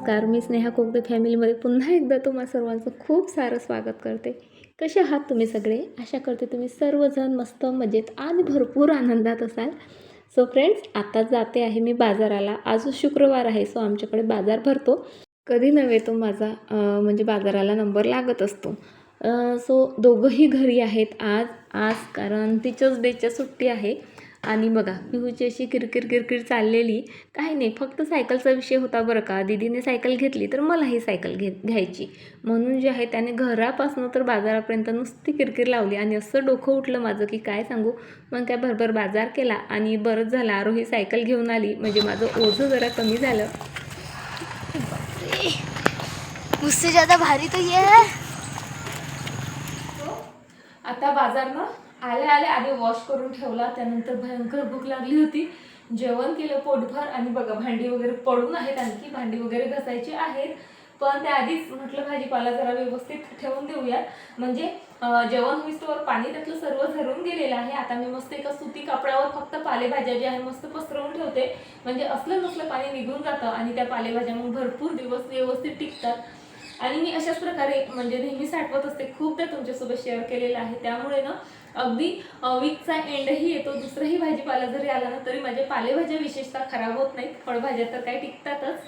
नमस्कार मी स्नेहा कोगदे फॅमिलीमध्ये पुन्हा एकदा तुम्हा सर्वांचं खूप सारं स्वागत करते. कसे आहात तुम्ही सगळे? आशा करते तुम्ही सर्वजण मस्त मजेत आणि भरपूर आनंदात असाल. सो फ्रेंड्स आता जाते आहे मी बाजाराला. आज शुक्रवार आहे सो आमच्याकडे बाजार भरतो. कधी नव्हे तो माझा म्हणजे बाजाराला नंबर लागत असतो. सो दोघंही घरी आहेत आज आज कारण टीचर्स डेच्या सुट्टी आहे. आणि बघा पिहूची अशी किरकिर किरकिर चाललेली. काही नाही फक्त सायकलचा विषय होता बरं का. दीदीने सायकल घेतली तर मलाही सायकल घे घ्यायची. म्हणून जे आहे त्याने घरापासून तर बाजारापर्यंत नुसती किरकिर लावली आणि असं डोकं उठलं माझं की काय सांगू? मग काय भरभर बाजार केला आणि बरंच झालं आरोही सायकल घेऊन आली. म्हणजे माझं ओझं जरा कमी झालं. मुझसे ज्यादा भारी तो ये. है आता बाजार ना आल्या आल्या आधी वॉश करून ठेवला त्यानंतर भयंकर भूक लागली होती. जेवण केलं पोटभर आणि बघा भांडी वगैरे पडून आहेत आणखी भांडी वगैरे घासायची आहेत. पण त्या आधीच म्हटलं भाजीपाला जरा व्यवस्थित ठेवून देऊया म्हणजे जेवण होईस्तोवर पाणी त्यातलं सर्व झरून गेलेलं आहे. आता मी मस्त एका सुती कापडावर फक्त पालेभाज्या ज्या आहे मस्त पसरवून ठेवते. म्हणजे असलं नसलं पाणी निघून जातं आणि त्या पालेभाज्या मग भरपूर दिवस व्यवस्थित टिकतात. आणि मी अशाच प्रकारे म्हणजे नेहमी साठवत असते. खूपदा तुमच्यासोबत शेअर केलेलं आहे. त्यामुळे ना अगदी वीकचा एंडही येतो दुसराही भाजीपाला जरी आला ना तरी माझ्या पालेभाज्या विशेषतः खराब होत नाहीत. फळभाज्या तर काही टिकतातच.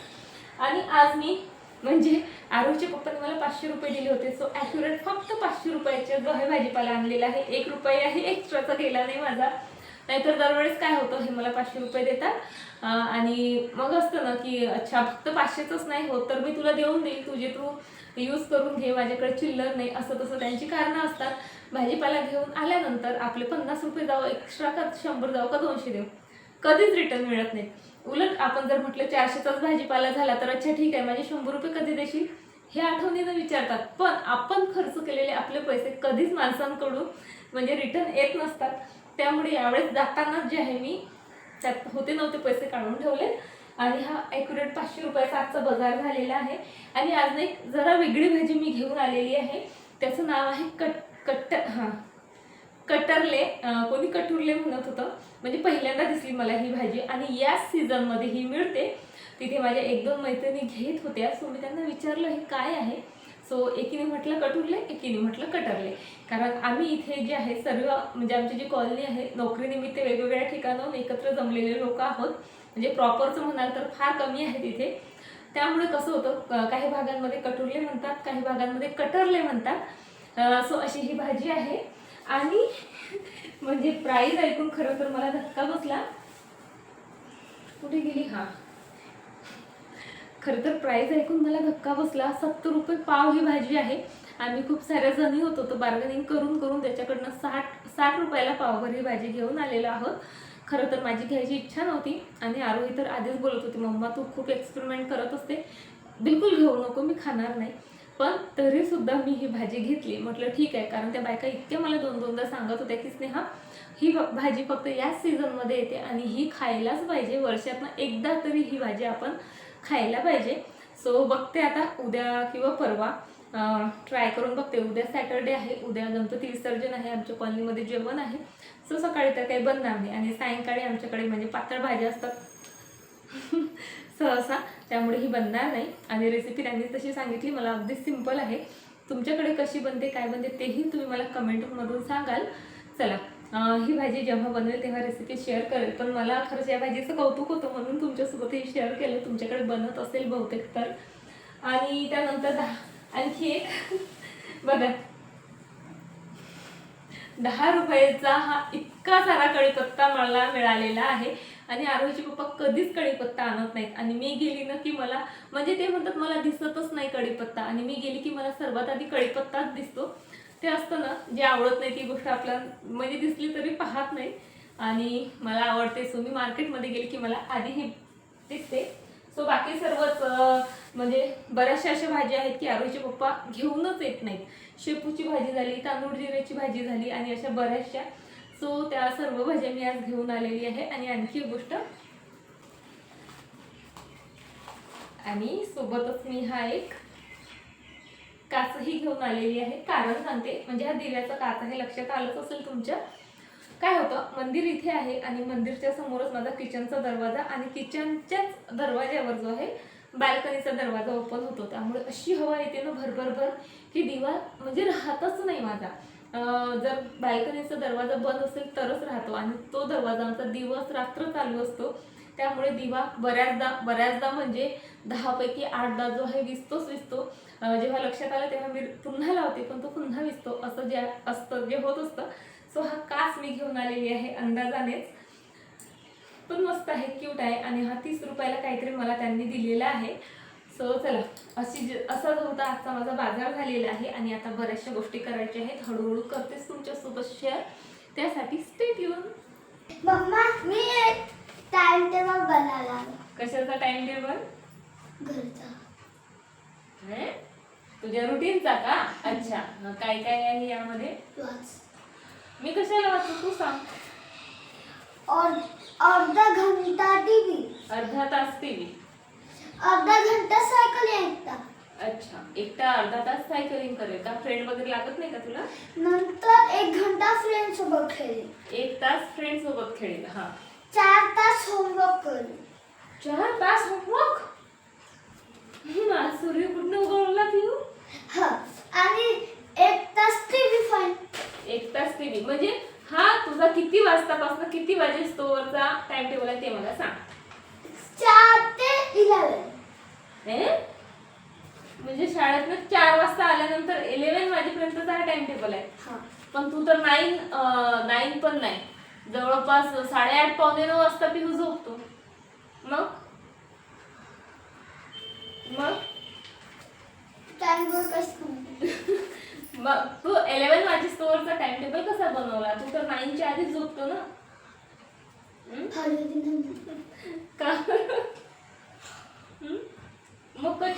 आणि आज मी म्हणजे आरूच्या पप्पाने मला पाचशे रुपये दिले होते. सो ॲक्युरेट फक्त पाचशे रुपयाचे जो हे भाजीपाला आणलेला आहे. एक रुपयाही एक्स्ट्राचा गेला नाही माझा. नाहीतर दरवेळेस काय होतं हे मला पाचशे रुपये देतात. आणि मग असतं ना की अच्छा फक्त पाचशेचंच नाही होत तर मी तुला देऊन देईल. तुझे तू यूज करून घे माझ्याकडे चिल्लर नाही असं तसं त्यांची कारणं असतात. भाजीपाला घेऊन आल्यानंतर आपले पन्नास रुपये जाऊ एक्स्ट्रा का शंभर जाऊ का दोनशे देऊ? कधीच रिटर्न मिळत नाही. उलट आपण जर म्हटलं चारशेचाच भाजीपाला झाला तर अच्छा ठीक आहे माझे शंभर रुपये कधी देशील? हे आठवणीनं विचारतात. पण आपण खर्च केलेले आपले पैसे कधीच माणसांकडून म्हणजे रिटर्न येत नसतात. त्यामुळे यावेळेस जाताना जे आहे मी त्यात होते नव्हते पैसे काढून ठेवले. आणि हा ॲक्युरेट पाचशे रुपयाचा आजचा बाजार झालेला आहे. आणि आज एक जरा वेगळी भाजी मी घेऊन आलेली आहे. त्याचं नाव आहे कट कट्ट हां. कटरले कोणी कटुरले म्हणत होतं. म्हणजे पहिल्यांदा दिसली मला ही भाजी आणि याच सीझनमध्ये ही मिळते. तिथे माझ्या एक दोन मैत्रिणी घेत होत्या. सो मी त्यांना विचारलं हे काय आहे? सो एकीने म्हटलं कटुरले एकीने म्हटलं कटरले. कारण आम्ही इथे जे आहे सर्व म्हणजे आमची जी कॉलनी आहे नोकरीनिमित्त वेगवेगळ्या ठिकाणाहून एकत्र जमलेले लोक आहोत. म्हणजे प्रॉपरचं म्हणाल तर फार कमी आहे तिथे. त्यामुळे कसं होतं काही भागांमध्ये कटुरले म्हणतात काही भागांमध्ये कटरले म्हणतात. सो अशी ही भाजी आहे. आणि म्हणजे प्राईज ऐकून खरं तर मला धक्का बसला. कुठे गेली? हा. खरं तर प्राईज ऐकून मला धक्का बसला. सत्तर रुपये पाव ही भाजी आहे. आम्ही खूप साऱ्या जणी होतो तो बार्गनिंग करून करून त्याच्याकडनं साठ साठ रुपयाला पावभर ही भाजी घेऊन आलेलो आहोत. खरं तर माझी घ्यायची इच्छा नव्हती. आणि आरोही तर आधीच बोलत होती मम्मा तू खूप एक्सपेरिमेंट करत असते. बिलकुल घेऊ नको मी खाणार नाही. पण तरी सुद्धा मी ही भाजी घेतली. म्हटलं ठीक आहे. कारण त्या बायका इतक्या मला दोन दोनदा सांगत होत्या की स्नेहा ही भाजी फक्त याच सीझनमध्ये येते आणि ही खायलाच पाहिजे. वर्षातनं एकदा तरी ही भाजी आपण खायला पाहिजे. सो बघते आता उद्या किंवा परवा ट्राय करून बघते. उद्या सॅटर्डे आहे. उद्या गणपती विसर्जन आहे. आमच्या कॉलनीमध्ये जेवण आहे. सो सकाळी तर काही बनणार नाही. आणि सायंकाळी आमच्याकडे म्हणजे पातळ भाज्या असतात. सहसा त्यामुळे ही बनणार नाही. आणि रेसिपी त्यांनी तशी सांगितली मला अगदी सिंपल आहे. तुमच्याकडे कशी बनते काय बनते तेही तुम्ही मला कमेंटमधून सांगाल. चला ही भाजी जेव्हा बनवेल तेव्हा रेसिपी शेअर करेल. पण मला खरंच या भाजीचं कौतुक होतं म्हणून तुमच्यासोबत हे शेअर केलं. तुमच्याकडे बनत असेल बहुतेक तर. आणि त्यानंतर दहा आणखी एक. बघा. दहा रुपयाचा हा इतका सारा कढीपत्ता मला मिळालेला आहे. आणि आरोहीचे पप्पा कधीच कढीपत्ता आणत नाहीत. आणि मी गेली ना की मला म्हणजे ते म्हणतात मला दिसतच नाही कढीपत्ता. आणि मी गेली की मला सर्वात आधी कढीपत्ताच दिसतो. ते असतं ना जे आवडत नाही ती गोष्ट आपल्या म्हणजे दिसली तरी पाहत नाही. आणि मला आवडते सो मी मार्केटमध्ये गेली की मला आधी हे दिसते. सो बाकी सर्वच म्हणजे बऱ्याचशा अशा भाज्या आहेत की आरोहीचे पप्पा घेऊनच येत नाहीत. शेपूची भाजी झाली तांदूळ जिऱ्याची भाजी झाली आणि अशा बऱ्याचशा सो त्या सर्व भाज्या मी आज घेऊन आलेली आहे आणि आणखी एक गोष्ट. आणि सोबतच मी हा एक काचही घेऊन आलेली आहे. कारण सांगते म्हणजे हा दिव्याचा काच आहे लक्षात आलंच असेल तुमच्या. काय होतं मंदिर इथे आहे आणि मंदिरच्या समोरच माझा किचनचा दरवाजा आणि किचनच्याच दरवाज्यावर जो आहे बाल्कनीचा दरवाजा ओपन होतो. त्यामुळे अशी हवा येते ना भरभरभर. की दिवा म्हणजे राहतच नाही माझा. जर बाल्कनीचा दरवाजा बंद असेल तरच राहतो आणि तो दरवाजा आमचा दिवस रात्र चालू असतो. त्यामुळे दिवा बऱ्याचदा बऱ्याचदा म्हणजे दहापैकी आठदा जो आहे विसतोच विसतो जेव्हा लक्षात आलं तेव्हा मी पुन्हा लावते पण तो पुन्हा विसतो असं जे असतं जे होत असतं. सो हा कास मी घेऊन आलेली आहे अंदाजानेच. पण मस्त आहे क्यूट आहे. आणि हा तीस रुपयाला काहीतरी मला त्यांनी दिलेला आहे. सो चला. अशी असा जो होता आजचा माझा बाजार झालेला आहे आणि आता बऱ्याचशा गोष्टी करायच्या आहेत. हळूहळू करतेच तुमच्यासोबत शेअर त्यासाठी स्टेट येऊन मम्मा मी टाइम टेबल बनवला कशाचा टाइम टेबल घरचा तुझ्या रुटीनचा का? अच्छा. मग काय काय आहे यामध्ये? मी कशाला वाचू? तू सांग. और अर्धा घंटा टीव्ही. अर्धा तास टीव्ही. अर्धा घंटा सायकल एकटा अच्छा एकटा अर्धा तास सायकलिंग करेल का? फ्रेंड वगैरे लागत नाही का तुला? नंतर एक घंटा फ्रेंड सोबत खेळेल. एक तास फ्रेंड सोबत खेळेल हा. चार तास होमवर्क करेल. चार तास होमवर्क सूर्य कुठनं उगवला पिऊ हा आणि एक तास टीव्ही फाईन एक तास टीव्ही म्हणजे हा तुझा किती वाजतापासून किती वाजे स्टोअरचा टाइम टेबल आहे ते मला सांग. चार ते इलेवन? म्हणजे शाळेतनं चार वाजता आल्यानंतर इलेव्हन वाजेपर्यंतचा हा टाइम टेबल आहे पण तू तर नाईन नाईन पण नाही. जवळपास साडेआठ पावणे नऊ वाजता पिहू झोपतो. मग? मग? मग तू इलेव्हन वाजे स्टोअरचा टाइम टेबल कसा बनवला? तू तर नाईनच्या आधीच झोपतो ना? का? मग कश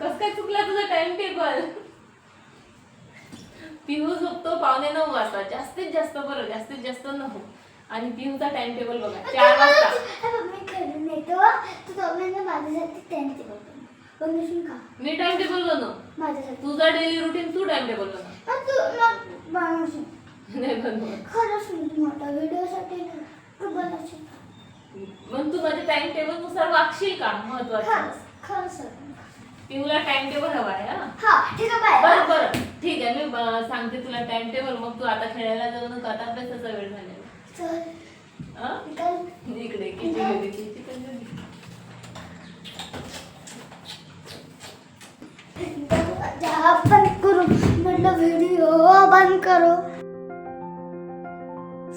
कस काय चुकला तुझा टाइम टेबल पिहू झोपतो पावणे नऊ वाजता. जास्तीत जास्त बरं जास्तीत जास्त नऊ. आणि पिहूचा टाइम टेबल बघा चार वाजता. मी टाइम टेबल बनव. तुझा डेली रुटीन तू टाइम टेबल बनव. नाही बनवशील मग तू माझ्या टाइम टेबलनुसार वागशील का? महत्वाचं. खरंच सर. पिहूला टाइम टेबल हवा आहे हा? हा ठीक आहे बाय बरं बरं. ठीक आहे मी सांगते तुला टाइम टेबल मग तू आता खेळायला जाऊ नका आता अभ्यासाचा वेळ झालेला चल. हा? निकाल. इकडे किती वेळ किती पण करू. म्हटलं व्हिडिओ बंद करो.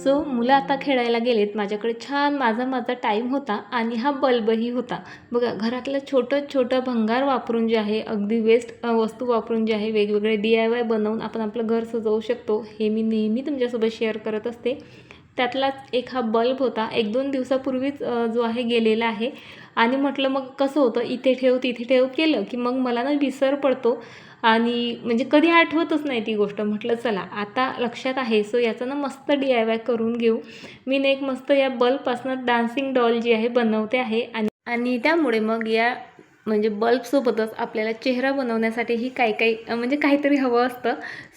सो मुलं आता खेळायला गेलेत. माझ्याकडे छान माझा माझा टाईम होता आणि हा बल्बही होता. बघा घरातलं छोटं छोटं भंगार वापरून जे आहे अगदी वेस्ट वस्तू वापरून जे आहे वेगवेगळे डी आय वाय बनवून आपण आपलं घर सजवू शकतो. हे मी नेहमी तुमच्यासोबत शेअर करत असते. त्यातलाच एक हा बल्ब होता. एक दोन दिवसापूर्वीच जो आहे गेलेला आहे. आणि म्हटलं मग कसं होतं? इथे ठेव तिथे ठेव केलं की मग मला ना विसर पडतो. आणि म्हणजे कधी आठवतच नाही ती गोष्ट. म्हटलं चला आता लक्षात आहे सो याचं ना मस्त डी आय वाय करून घेऊ. मी ना एक मस्त या बल्बपासनं डान्सिंग डॉल जी आहे बनवते आहे आणि आणि त्यामुळे मग या म्हणजे बल्बसोबतच आपल्याला चेहरा बनवण्यासाठीही काही काही म्हणजे काहीतरी हवं असतं.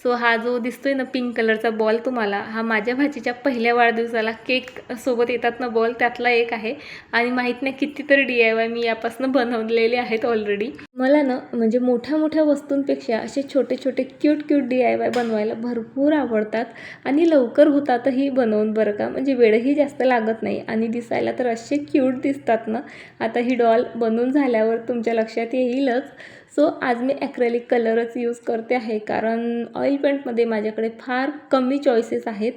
सो हा जो दिसतोय ना पिंक कलरचा बॉल तुम्हाला हा माझ्या भाचीच्या पहिल्या वाढदिवसाला केक सोबत येतात ना बॉल त्यातला एक आहे. आणि माहीत नाही कितीतरी डी आय वाय मी यापासून बनवलेले आहेत ऑलरेडी मला ना म्हणजे मोठ्या मोठ्या वस्तूंपेक्षा असे छोटे छोटे cute cute D I Y बनवायला भरपूर आवडतात. आणि लवकर होतातही बनवून बरं का म्हणजे वेळही जास्त लागत नाही. आणि दिसायला तर असे क्यूट दिसतात ना. आता ही डॉल बनवून झाल्यावर तुमच्या लक्षात येईलच. सो आज मी ॲक्रेलिक कलरच यूज करते आहे कारण ऑइल पेंटमध्ये माझ्याकडे फार कमी चॉईसेस आहेत.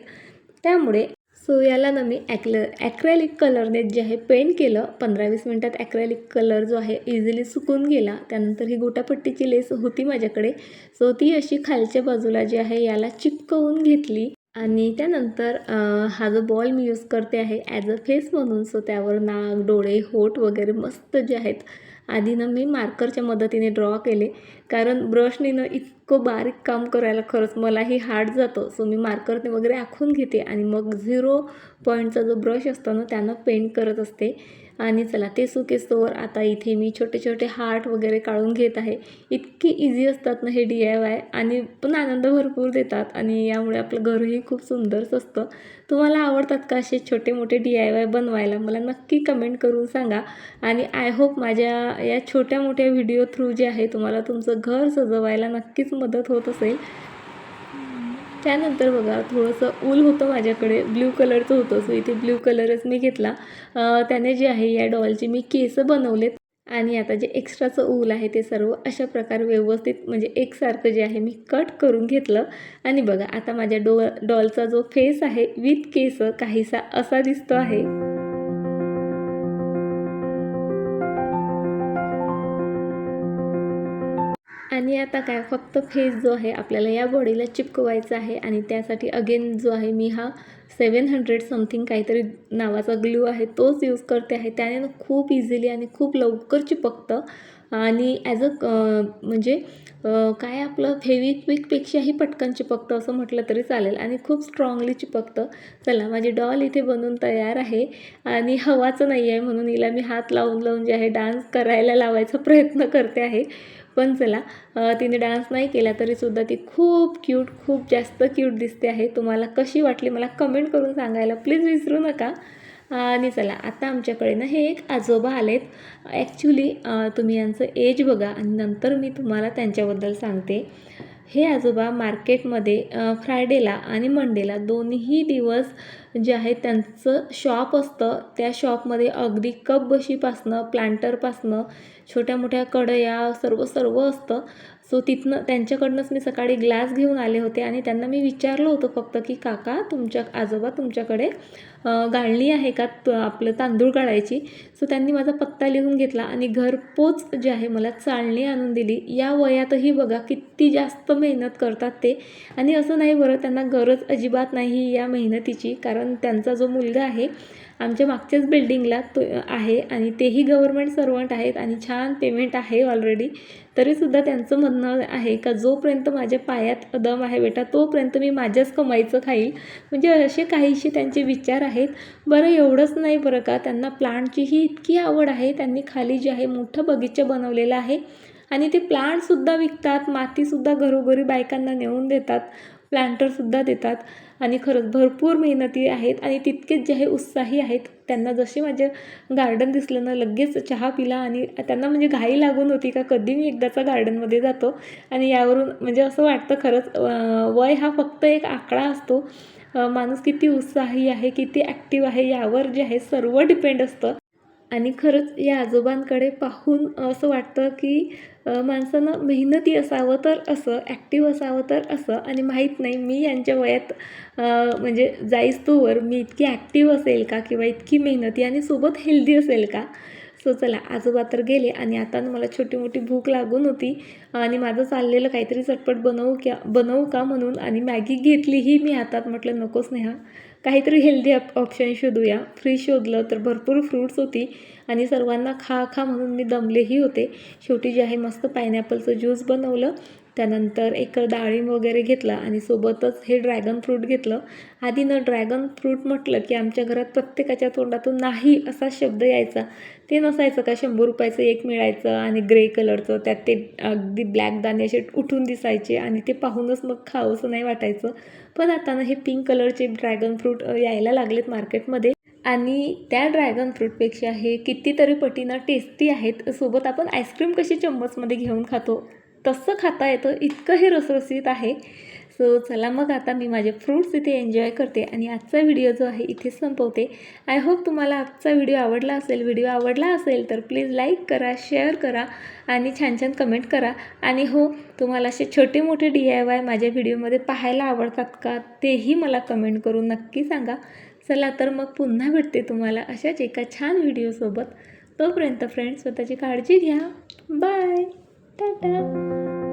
त्यामुळे सो याला ना मी ॲक्ल ॲक्रेलिक कलरने जे आहे पेंट केलं पंधरा वीस मिनटात ॲक्रेलिक कलर जो आहे इझिली सुकून गेला. त्यानंतर ही गोटापट्टीची लेस होती माझ्याकडे. सो ती अशी खालच्या बाजूला जी आहे याला चिपकवून घेतली. आणि त्यानंतर हा जो बॉल मी यूज करते आहे ॲज अ फेस म्हणून सो त्यावर नाक डोळे होठ वगैरे मस्त जे आहेत आधी ना मी मार्करच्या मदतीने ड्रॉ केले. कारण ब्रशने ना इतकं इतकं बारीक काम करायला खरंच मलाही हार्ड जातं. सो मी मार्करने वगैरे आखून घेते आणि मग झिरो पॉईंटचा जो ब्रश असतो ना त्यानं पेंट करत असते. आणि चला ते सुकेस्तोवर आता इथे मी छोटे छोटे हार्ट वगैरे काढून घेत आहे. इतके इझी असतात ना हे डी आय वाय आणि पण आनंद भरपूर देतात आणि यामुळे आपलं घरही खूप सुंदरच असतं तुम्हाला आवडतात का असे छोटे मोठे डी आय वाय बनवायला? मला नक्की कमेंट करून सांगा. आणि आय होप माझ्या या छोट्या मोठ्या व्हिडिओ थ्रू जे आहे तुम्हाला तुमचं घर सजवायला नक्कीच मदत होत असेल. त्यानंतर बघा थोडंसं ऊल होतं माझ्याकडे ब्ल्यू कलरचं होतं. सो इथे ब्ल्यू कलरच मी घेतला. त्याने जे आहे या डॉलची मी केस बनवलेत. आणि आता जे एक्स्ट्राचं ऊल आहे ते सर्व अशा प्रकारे व्यवस्थित म्हणजे एकसारखं जे आहे मी कट करून घेतलं. आणि बघा आता माझ्या डो डॉलचा जो फेस आहे विथ केस काहीसा असा दिसतो आहे. आणि आता काय फक्त फेस जो आहे आपल्याला या बॉडीला चिपकवायचा आहे आणि त्यासाठी अगेन जो आहे मी हा सेवन हंड्रेड समथिंग काहीतरी नावाचा ग्लू आहे तोच यूज करते आहे. त्याने खूप इझिली आणि खूप लवकर चिपकतं. आणि ॲज अ म्हणजे काय आपलं फेविक्विकपेक्षाही पटकन चिपकतं असं म्हटलं तरी चालेल आणि खूप स्ट्रॉंगली चिपकतं. चला माझी डॉल इथे बनून तयार आहे आणि हवाचं नाही आहे म्हणून हिला मी हात लावून लावून जे आहे डान्स करायला लावायचा प्रयत्न करते आहे. पण चला तिने डान्स नाही केला तरीसुद्धा ती खूप क्यूट खूप जास्त क्यूट दिसते आहे. तुम्हाला कशी वाटली मला कमेंट करून सांगायला प्लीज विसरू नका. आणि चला आता आमच्याकडे ना हे एक आजोबा आलेत. ॲक्च्युली तुम्ही यांचं एज बघा आणि नंतर मी तुम्हाला त्यांच्याबद्दल सांगते. हे आजोबा मार्केटमध्ये फ्रायडेला आणि मंडेला दोन्ही दिवस जे आहे त्यांचं शॉप असतं. त्या शॉपमध्ये अगदी कप बशीपासनं प्लांटरपासनं छोट्या मोठ्या कढया सर्व सर्व असतं. सो तिथनं त्यांच्याकडनंच मी सकाळी ग्लास घेऊन आले होते आणि त्यांना मी विचारलं होतं फक्त की काका तुमच्या आजोबा तुमच्याकडे गाळणी आहे का त- आपलं तांदूळ काढायची सो त्यांनी माझा पत्ता लिहून घेतला आणि घरपोच जे आहे मला चाळणी आणून दिली. या वयातही बघा किती जास्त मेहनत करतात ते. आणि असं नाही बरं त्यांना गरज अजिबात नाही या मेहनतीची कारण त्यांचा जो मुलगा आहे आमच्या मागच्याच बिल्डिंगला तो आहे आणि तेही गव्हर्मेंट सर्वंट आहेत आणि छान पेमेंट आहे ऑलरेडी तरीसुद्धा त्यांचं म्हणणं आहे का जोपर्यंत माझ्या पायात दम आहे बेटा तोपर्यंत मी माझ्याच कमाईचं खाईल. म्हणजे असे काहीसे त्यांचे विचार आहेत. बरं एवढंच नाही बरं का त्यांना प्लांटचीही इतकी आवड आहे. त्यांनी खाली जे आहे मोठं बगीचा बनवलेलं आहे. आणि ते प्लांटसुद्धा विकतात मातीसुद्धा घरोघरी बायकांना नेऊन देतात प्लांटरसुद्धा देतात. आणि खरंच भरपूर मेहनती आहेत आणि तितकेच जे आहे उत्साही आहेत. त्यांना जसे माझे गार्डन दिसलं ना लगेच चहा पिला आणि त्यांना म्हणजे घाई लागून होती का कधी मी एकदाचा गार्डनमध्ये जातो आणि यावरून म्हणजे असं वाटतं खरंच वय हा फक्त एक आकडा असतो. माणूस किती उत्साही आहे किती ॲक्टिव्ह आहे यावर जे आहे सर्व डिपेंड असतं. आणि खरंच या आजोबांकडे पाहून असं वाटतं की माणसानं मेहनती असावं तर असं ॲक्टिव्ह असावं तर असं. आणि माहीत नाही मी यांच्या वयात म्हणजे जाईस तोवर मी इतकी ॲक्टिव्ह असेल का किंवा इतकी मेहनती आणि सोबत हेल्दी असेल का? सो चला आजोबा तर गेले आणि आता मला छोटी मोठी भूक लागून होती आणि माझं चाललेलं काहीतरी चटपट बनवू क्या बनवू का म्हणून आणि मॅगी घेतलीही मी हातात. म्हटलं नको स्नेहा काहीतरी हेल्दी ऑप्शन शोधूया. फ्रीज शोधलं तर भरपूर फ्रूट्स होती आणि सर्वांना खा खा म्हणून मी दमलेही होते. शेवटी जे आहे मस्त पायनॅपलचं ज्यूस बनवलं. त्यानंतर एक डाळिंब वगैरे घेतला आणि सोबतच हे ड्रॅगन फ्रूट घेतलं. आधी न ड्रॅगन फ्रूट म्हटलं की आमच्या घरात प्रत्येकाच्या तोंडातून नाही असा शब्द यायचा. ते नसायचं का शंभर रुपयाचं एक मिळायचं आणि ग्रे कलरचं त्यात ते अगदी ब्लॅक दाणे असे उठून दिसायचे आणि ते पाहूनच मग खावंसं नाही वाटायचं. पण आता ना हे पिंक कलरचे ड्रॅगन फ्रूट यायला लागलेत मार्केटमध्ये आणि त्या ड्रॅगन फ्रूटपेक्षा हे कितीतरी पटीनं टेस्टी आहेत. सोबत आपण आईस्क्रीम कशी चम्मचमध्ये घेऊन खातो? तसं खाता येतं इतकं हे रसरसीत आहे. सो चला मग आता मी माझे फ्रूट्स इथे एन्जॉय करते आणि आजचा व्हिडिओ जो आहे इथे संपवते. आय होप तुम्हाला आजचा व्हिडिओ आवडला असेल. व्हिडिओ आवडला असेल तर प्लीज लाईक करा शेअर करा आणि छान छान कमेंट करा. आणि हो तुम्हाला असे छोटे मोठे डी आय वाय माझ्या व्हिडिओमध्ये पाहायला आवडतात का तेही मला कमेंट करून नक्की सांगा. चला तर मग पुन्हा भेटते तुम्हाला अशाच एका छान व्हिडिओसोबत तोपर्यंत फ्रेंड्स स्वतःची काळजी घ्या. Bye Da da.